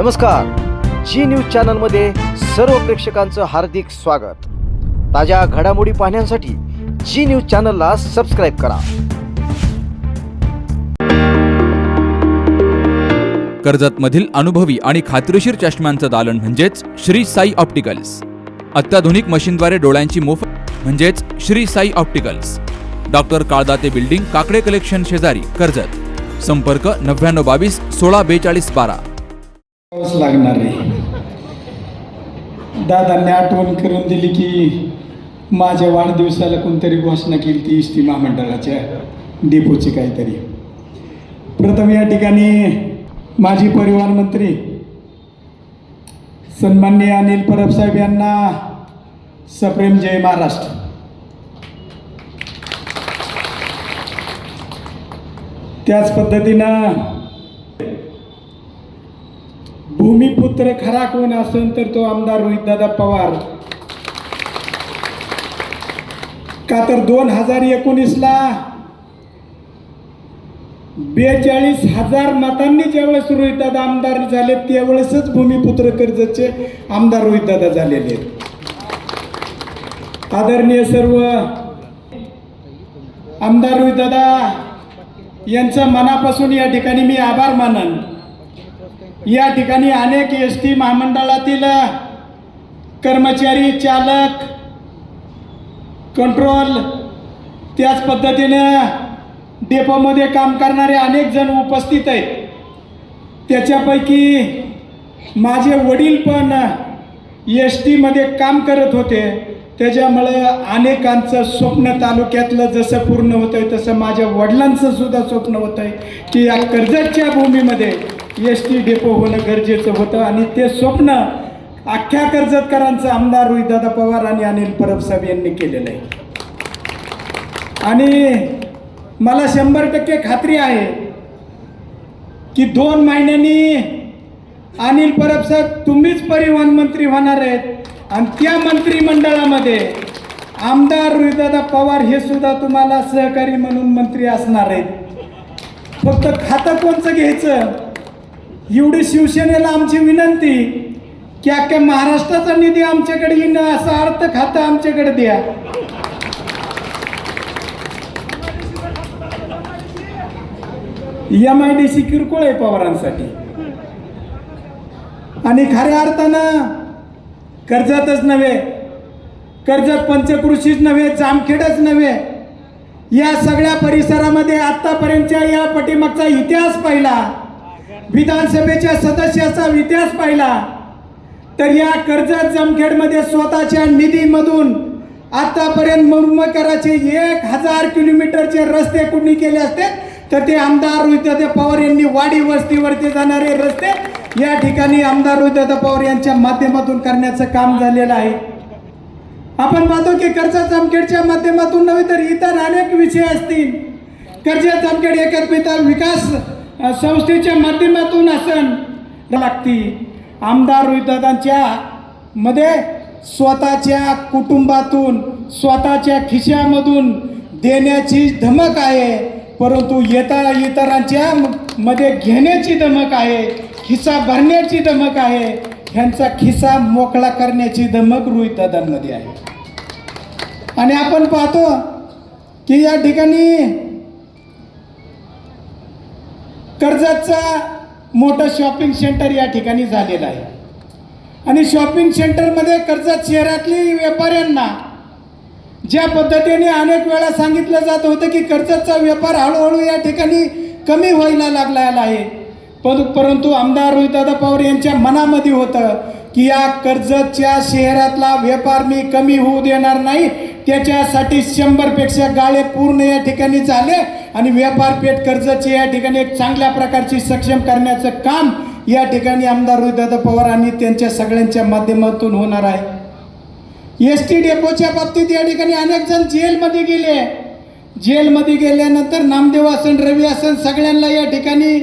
नमस्कार. जी न्यूज चॅनलमध्ये सर्व प्रेक्षकांचं हार्दिक स्वागत. ताज्या घडामोडी पाहण्यासाठी जी न्यूज चॅनलला सबस्क्राईब करा. कर्जतमधील अनुभवी आणि खात्रीशीर चष्म्यांचं दालन म्हणजेच श्री साई ऑप्टिकल्स. अत्याधुनिक मशीनद्वारे डोळ्यांची मोफत म्हणजेच Shri Sai opticals. Doctor Kaldate building Kakade collection शेजारी कर्जत. संपर्क नव्याण्णव बावीस सोळा बेचाळीस बारा. करावंच लागणार आहे. दादांनी आठवण करून दिली की माझ्या वाढदिवसाला कोणतरी घोषणा केली ती एस महामंडळाच्या डेपोची काहीतरी. प्रथम या ठिकाणी माजी परिवहन मंत्री सन्माननीय अनिल परब साहेब यांना सप्रेम जय महाराष्ट्र. त्याच पद्धतीनं पुत्र खरा कोण असेल तर तो आमदार रोहितदादा पवार का तर दोन हजार एकोणीसला बेचाळीस हजार मतांनी ज्यावेळेस रोहितदादा आमदार झाले त्यावेळेसच भूमिपुत्र कर्जचे आमदार रोहितदादा झालेले आहेत. आदरणीय सर्व आमदार रोहितदादा यांचा मनापासून या ठिकाणी मी आभार मानन या ठिकाणी अनेक एस टी महामंडळातील कर्मचारी चालक कंट्रोल त्याच पद्धतीनं डेपोमध्ये काम करणारे अनेक जण उपस्थित आहेत. त्याच्यापैकी माझे वडील पण एस टीमध्ये काम करत होते. त्याच्यामुळं अनेकांचं स्वप्न तालुक्यातलं जसं पूर्ण होतं आहे तसं माझ्या वडिलांचं सुद्धा स्वप्न होतं आहे की या कर्जतच्या भूमीमध्ये एस टी डेपो होणं गरजेचं होतं आणि ते स्वप्न अख्ख्या कर्जतकरांचं आमदार रोहितदादा पवार आणि अनिल परब साहेब यांनी केलेलं आहे. आणि मला शंभर टक्के खात्री आहे की दोन महिन्यांनी अनिल परब साहेब तुम्हीच परिवहन मंत्री होणार आहेत आणि त्या मंत्रिमंडळामध्ये आमदार रोहितदादा पवार हे सुद्धा तुम्हाला सहकारी म्हणून मंत्री असणार आहेत. फक्त खातं कोणचं घ्यायचं? एवढी शिवसेनेला आमची विनंती की अख्ख्या महाराष्ट्राचा निधी आमच्याकडे येणं असं अर्थ खातं आमच्याकडे द्या. एम आय डी सी किरकोळ आहे पवारांसाठी. आणि खऱ्या अर्थानं कर्जतच नव्हे कर्जत पंचकृषीच नव्हे जामखेडच नव्हे या सगळ्या परिसरामध्ये आतापर्यंतच्या या पटीमागचा इतिहास पाहिला. विधानसभेच्या सदस्याचा इतिहास पाहिला तर या कर्जत जामखेडमध्ये स्वतःच्या निधीमधून आतापर्यंत मुरुमकराचे एक हजार किलोमीटरचे रस्ते कुणी केले असते? तर ते आमदार रोहितदादा पवार यांनी वाडी वस्तीवरती जाणारे रस्ते या ठिकाणी आमदार रोहितदादा पवार यांच्या माध्यमातून करण्याचं काम झालेलं आहे. आपण पाहतो की कर्जत जामखेडच्या माध्यमातून नव्हे तर इतर अनेक विषय असतील. कर्जत जामखेड एकत्रिता विकास संस्थेच्या माध्यमातून असन लागती. आमदार रोहितदादांच्या मध्ये स्वतःच्या कुटुंबातून स्वतःच्या खिशामधून देण्याची धमक आहे. परंतु येता इतरांच्या मध्ये घेण्याची धमक आहे खिसा भरण्याची धमक आहे. ह्यांचा खिसा मोकळा करण्याची धमक रोहितदादांमध्ये आहे. आणि आपण पाहतो की या ठिकाणी कर्जतचा मोठं शॉपिंग सेंटर या ठिकाणी झालेलं आहे. आणि शॉपिंग सेंटरमध्ये कर्जत शहरातली व्यापाऱ्यांना ज्या पद्धतीने अनेक वेळा सांगितलं जात होतं की कर्जतचा व्यापार हळूहळू या ठिकाणी कमी व्हायला लागलेला आहे. पण परंतु आमदार रोहितदादा पवार यांच्या मनामध्ये होतं की या कर्जतच्या शहरातला व्यापार मी कमी होऊ देणार नाही. त्याच्यासाठी शंभरपेक्षा गाळे पूर्ण या ठिकाणी झाले. आणि व्यापारपेठ कर्जाची या ठिकाणी एक चांगल्या प्रकारची सक्षम करण्याचं काम या ठिकाणी आमदार रोहितदादा पवार आणि त्यांच्या सगळ्यांच्या माध्यमातून होणार आहे. एस टी डेपोच्या बाबतीत या ठिकाणी अनेक जण जेलमध्ये गेले. जेलमध्ये गेल्यानंतर नामदेव आसन रवी आसन सगळ्यांना या ठिकाणी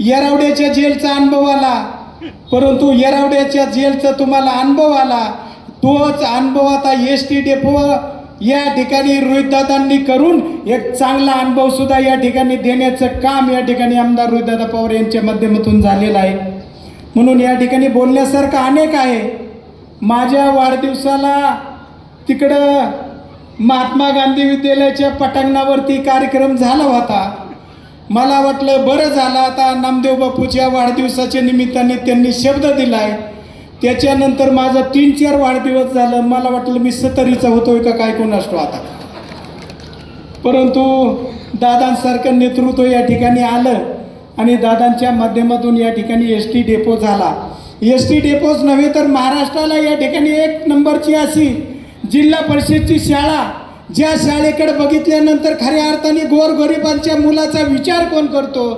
येरावड्याच्या जेलचा अनुभव आला. परंतु येरावड्याच्या जेलचा तुम्हाला अनुभव आला. तोच अनुभव आता एस टी डेपो या ठिकाणी रोहितदादांनी करून एक चांगला अनुभव सुद्धा या ठिकाणी देण्याचं काम या ठिकाणी आमदार रोहितदादा पवार यांच्या माध्यमातून झालेलं आहे. म्हणून या ठिकाणी बोलण्यासारखं अनेक आहे. माझ्या वाढदिवसाला तिकडं महात्मा गांधी विद्यालयाच्या पटांगणावरती कार्यक्रम झाला होता. मला वाटलं बरं झालं आता नामदेव बापूच्या वाढदिवसाच्या निमित्ताने त्यांनी शब्द दिला आहे त्याच्यानंतर माझा तीन चार वाढदिवस झालं. मला वाटलं मी सतरीचा होतोय का काय कोण असतो आता. परंतु दादांसारखं नेतृत्व या ठिकाणी आलं आणि दादांच्या माध्यमातून या ठिकाणी एस टी डेपो झाला. एस टी डेपोच नव्हे तर महाराष्ट्राला या ठिकाणी एक नंबरची अशी जिल्हा परिषदची शाळा ज्या शाळेकडे बघितल्यानंतर खऱ्या अर्थाने गोरगरिबांच्या मुलाचा विचार कोण करतो?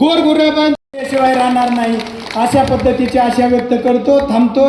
गोरगरिबांशिवाय राहणार नाही. अशा पद्धतीची आशा व्यक्त करतो थांबतो.